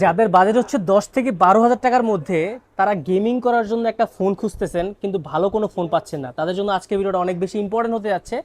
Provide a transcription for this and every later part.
যাদের বাজেট হচ্ছে দশ থেকে বারো হাজার টাকার মধ্যে, তারা গেমিং করার জন্য একটা ফোন খুঁজতেছেন, কিন্তু ভালো কোনো ফোন পাচ্ছেন না। তাদের জন্য আজকে ভিডিওটা অনেক বেশি ইম্পর্টেন্ট হতে যাচ্ছে।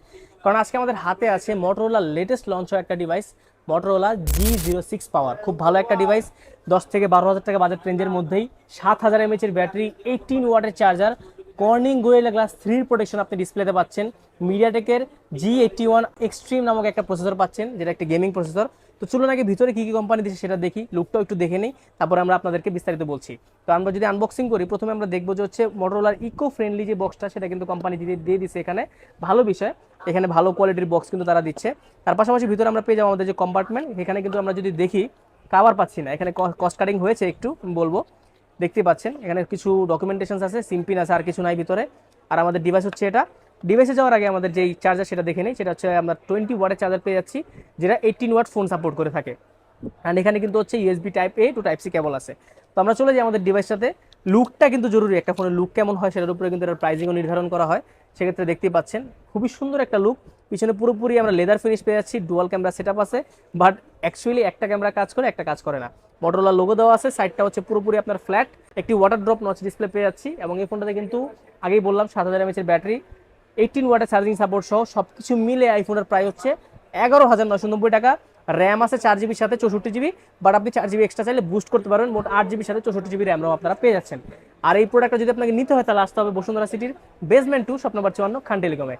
কারণ আজকে আমাদের হাতে আছে মটোরোলার লেটেস্ট লঞ্চ একটা device Motorola G zero six power খুব ভালো একটা ডিভাইস দশ থেকে বারো হাজার টাকা বাজেট রেঞ্জের মধ্যেই। সাত হাজার এমএচের ব্যাটারি এইটিন ওয়াটের চার্জার কর্নিং গোয়েলা গ্লাস থ্রির প্রোটেকশন আপনি ডিসপ্লেতে পাচ্ছেন। মিডিয়াটেকের জি এইটটি ওয়ান এক্সট্রিম নামক একটা প্রসেসর পাচ্ছেন, যেটা একটা গেমিং প্রসেসর তো চলুন আগে ভিতরে কী কী কোম্পানি দিচ্ছে সেটা দেখি লুকটাও একটু দেখে নিই, তারপর আমরা আপনাদেরকে বিস্তারিত বলছি। তো আমরা যদি আনবক্সিং করি, প্রথমে আমরা দেখব যে হচ্ছে মোটরোলার ইকো ফ্রেন্ডলি যে বক্সটা সেটা কিন্তু কোম্পানি দিয়ে দিয়ে দিচ্ছে এখানে। ভালো বিষয়, এখানে ভালো কোয়ালিটির বক্স কিন্তু তারা দিচ্ছে। তার পাশাপাশি ভিতরে আমরা পেয়ে যাব আমাদের যে কম্পার্টমেন্ট এখানে কিন্তু আমরা যদি দেখি কাভার পাচ্ছি না। এখানে কস্ট কাটিং হয়েছে একটু বলব। দেখতে পাচ্ছেন, এখানে কিছু ডকুমেন্টেশন আছে সিম্পিন আছে আর কিছু নাই ভিতরে। আর আমাদের ডিভাইস হচ্ছে এটা। ডিভাইসে যাওয়ার আগে আমাদের যেই চার্জার সেটা দেখে নিই, সেটা হচ্ছে আমরা টোয়েন্টি ওয়াটের চার্জার পেয়ে যাচ্ছি, যেটা এইটিন ওয়াট ফোন সাপোর্ট করে থাকে। অ্যান্ড এখানে কিন্তু হচ্ছে USB type A to type C cable আছে। তো আমরা চলে যাই আমাদের ডিভাইসটাতে লুকটা কিন্তু জরুরি একটা ফোনের লুক কেমন হয়, সেটার উপরে কিন্তু এটার প্রাইজিংও নির্ধারণ করা হয়। সেক্ষেত্রে দেখতেই পাচ্ছেন, খুবই সুন্দর একটা লুক পিছনে পুরোপুরি আমরা লেদার ফিনিশ পেয়ে যাচ্ছি ডুয়াল ক্যামেরা সেট আছে বাট অ্যাকচুয়ালি একটা ক্যামেরা কাজ করে, একটা কাজ করে না। মোটরোলার লোগো দেওয়া আছে সাইডটা হচ্ছে পুরোপুরি আপনার ফ্ল্যাট একটি ওয়াটার ড্রপ নচ ডিসপ্লে পেয়ে যাচ্ছি, এবং এই ফোনটাতে কিন্তু আগেই বললাম সাত হাজার এমএচের ব্যাটারি এইটিন ওয়াটের চার্জিং সাপোর্ট সহ সব কিছু মিলে আইফোনের প্রায় হচ্ছে এগারো হাজার নশো নব্বই টাকা। র্যাম আছে চার জিবির সাথে চৌষট্টি জিবি বাট আপনি চার জিবি এক্সট্রা চাইলে বুস্ট করতে পারবেন, মোট আট জিবির সাথে চৌষট্টি জিবি র্যাম আপনারা পেয়ে যাচ্ছেন। আর এই প্রোডাক্টটা যদি আপনাকে নিতে হয়, তাহলে আসতে হবে বসুন্ধরা সিটির বেসমেন্ট টু স্বপ্ন নম্বর চুয়ান্ন খান টেলিকমে